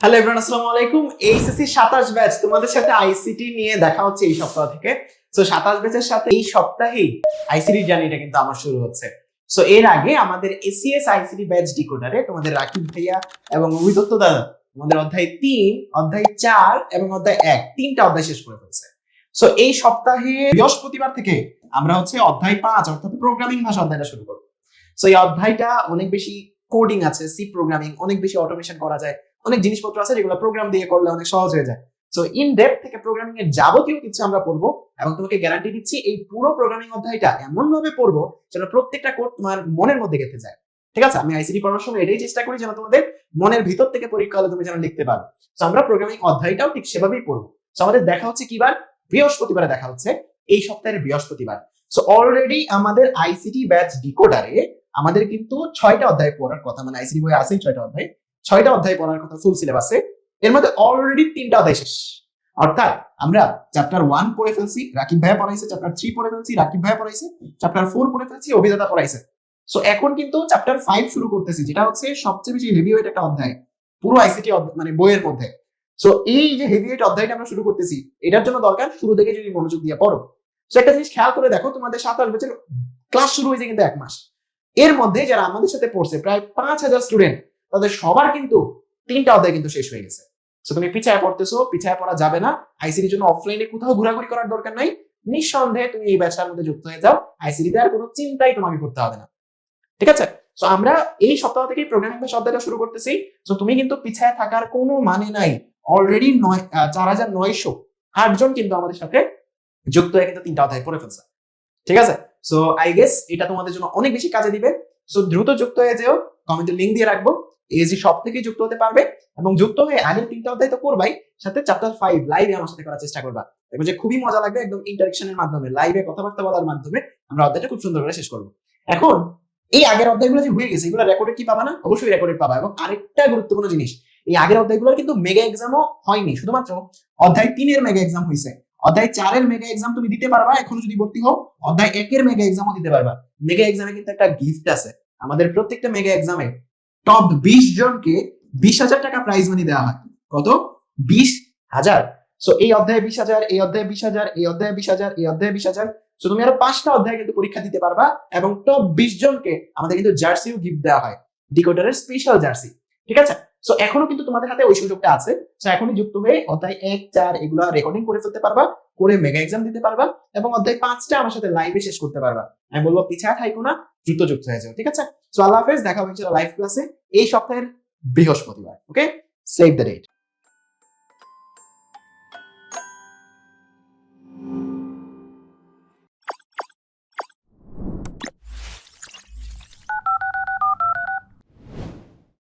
Hello everyone আসসালামু আলাইকুম। HSC 27 batch তোমাদের সাথে আইসিটি নিয়ে দেখা হচ্ছে এই সপ্তাহ থেকে। সো 27 ব্যাচের সাথে এই সপ্তাহেই আইসিটি জার্নিটা কিন্তু আমার শুরু হচ্ছে। সো এর আগে আমাদের এসিএস আইসিটি ব্যাচ ডিকোডারে তোমাদের রাকিব ভাইয়া এবং অভিদত্ত দাদা আমাদের অধ্যায় তিন, অধ্যায় চার এবং অধ্যায় এক, তিনটা অধ্যায় শেষ করে ফেলছে। সো এই সপ্তাহে বৃহস্পতিবার থেকে আমরা হচ্ছে অধ্যায় পাঁচ, অর্থাৎ প্রোগ্রামিং ভাষা অধ্যায়টা শুরু করব। সো এই অধ্যায়টা অনেক বেশি কোডিং আছে সি প্রোগ্রামিং অনেক বেশি অটোমেশন করা যায়। অনেক জিনিসপত্র আছে যেগুলো প্রোগ্রাম দিয়ে করলে অনেক সহজ হয়ে যায়। সো ইন ডেপথ থেকে প্রোগ্রামিং এর যাবতীয় কিছু আমরা পড়ব এবং তোমাকে গ্যারান্টি দিচ্ছি এই পুরো প্রোগ্রামিং অধ্যায়টা এমন ভাবে পড়ব যেন প্রত্যেকটা কোড তোমার মনের মধ্যে গেঁথে যায়। ঠিক আছে? আমি আইসিটি পড়ার সময় এটাই চেষ্টা করি যেন তোমাদের মনের ভিতর থেকে পরীক্ষা হলে তুমি যেন লিখতে পারো। সো আমরা প্রোগ্রামিং অধ্যায়টাও ঠিক সেভাবেই পড়ব। সো আমাদের দেখা হচ্ছে কিবার? বৃহস্পতিবারে দেখা হচ্ছে। এই সপ্তাহের বৃহস্পতিবার। সো অলরেডি আমাদের আইসিটি ব্যাচ ডিকোডারে আমাদের কিন্তু ছয়টা অধ্যায় পড়ার কথা। মানে আইসিটি বই আছে ছয়টা অধ্যায়। ছয়টা অধ্যায় পড়ার কথা ফুল সিলেবাসে এর মধ্যে অলরেডি তিনটা অধ্যায় শেষ। অর্থাৎ আমরা চ্যাপ্টার ওয়ান পড়ে ফেলছি, রাকিব ভাইয়া পড়াইছে চ্যাপ্টার থ্রি পড়ে ফেলছি, রাকিব ভাইয়া পড়াইছে চ্যাপ্টার ফোর পড়ে ফেলছি, অভিদাতা পড়াইছে। সো এখন কিন্তু চ্যাপ্টার ফাইভ শুরু করতেছি, যেটা হচ্ছে সবচেয়ে বেশি হেভি ওয়েট একটা অধ্যায়, পুরো আইসিটি মানে বইয়ের মধ্যে। সো এই যে হেভি ওয়েট অধ্যায়টা আমরা শুরু করতেছি, এটার জন্য দরকার শুরু থেকে যদি মনোযোগ দিয়ে পড়ো। সো একটা জিনিস খেয়াল করে দেখো, তোমাদের সাতাশ বছর ক্লাস শুরু হয়েছে কিন্তু এক মাস। এর মধ্যে যারা আমাদের সাথে পড়ছে, প্রায় পাঁচ হাজার স্টুডেন্ট তাদের সবার কিন্তু তিনটা অধ্যায় কিন্তু শেষ হয়ে গেছে। তো তুমি পিছায় পড়তেছো, পিছায় পড়া যাবে না। আইসিটির জন্য অফলাইনে কোথাও ঘোরাঘুরি করার দরকার নাই। নিঃসন্দেহে তুমি এই ব্যাচটার মধ্যে যুক্ত হয়ে যাও। আইসিটিতে আর কোনো চিন্তাই তোমাকে করতে হবে না। ঠিক আছে? আমরা এই সপ্তাহ থেকেই প্রোগ্রামিং শুরু করতেছি। তুমি কিন্তু পিছায় থাকার কোনো মানে নাই। অলরেডি নয় চার হাজার নয়শো আটজন কিন্তু আমাদের সাথে যুক্ত হয়ে কিন্তু তিনটা অধ্যায় পড়ে ফেলছে। ঠিক আছে? সো আই গেস এটা তোমাদের জন্য অনেক বেশি কাজে দিবে। সো দ্রুত যুক্ত হয়ে যেও। কমেন্টে লিঙ্ক দিয়ে রাখব। এজি সব থেকে যুক্ত হতে পারবে এবং যুক্ত হয়ে আগের তিনটা অধ্যায় তো করবাই, সাথে চ্যাপ্টার ফাইভ লাইভে আমার সাথে করার চেষ্টা করবা। দেখবে যে খুবই মজা লাগবে একদম ইন্টারেকশনের মাধ্যমে লাইভে কথাবার্তা বলার মাধ্যমে আমরা অধ্যায়টা খুব সুন্দর করে শেষ করব। এখন এই আগের অধ্যায়গুলো যে হয়ে গেছে, এগুলো রেকর্ডে কি পাবা না? অবশ্যই রেকর্ডে পাবা এবং আরেকটা গুরুত্বপূর্ণ জিনিস, এই আগের অধ্যায়গুলোর কিন্তু মেগা এক্সামও হয়নি, শুধুমাত্র অধ্যায় তিনের মেগা এক্সাম হয়েছে অধ্যায় চারের মেগা এক্সাম তুমি দিতে পারবা, এখনও যদি ভর্তি হও, অধ্যায় একের মেগা এক্সামও দিতে পারবা। মেগা এক্সামে কিন্তু একটা গিফট আছে। আমাদের প্রত্যেকটা মেগা এক্সামে টপ বিশ জনকে বিশ হাজার টাকা প্রাইজ মানি দেওয়া হয়। কত? বিশ হাজার। সো এই অধ্যায়ে বিশ হাজার, এই অধ্যায়ে বিশ হাজার, এই অধ্যায়ে বিশ হাজার, এই অধ্যায়ে বিশ হাজার। সো তুমি আরও পাঁচটা অধ্যায় কিন্তু পরীক্ষা দিতে পারবা এবং টপ বিশ জনকে আমাদের কিন্তু জার্সিও গিফট দেওয়া হয়। ডিকোডারের স্পেশাল জার্সি। ঠিক আছে? সো এখনও কিন্তু তোমাদের হাতে ওই সুযোগটা আছে। সো এখনই যুক্ত হয়ে অধ্যায় এক, চার এগুলো রেকর্ডিং করে ফেলতে পারবা, করে মেগা এক্সাম দিতে পারবা এবং অধ্যায় পাঁচটা আমার সাথে লাইভে শেষ করতে পারবা। আমি বলব পিছায় থাইকো না, দ্রুত যুক্ত হয়ে যাও। ঠিক আছে? সো আল্লাহ হাফেজ দেখা হয়েছিল লাইভ ক্লাসে এই সপ্তাহের বৃহস্পতিবার ওকে সেভ দ্য ডেট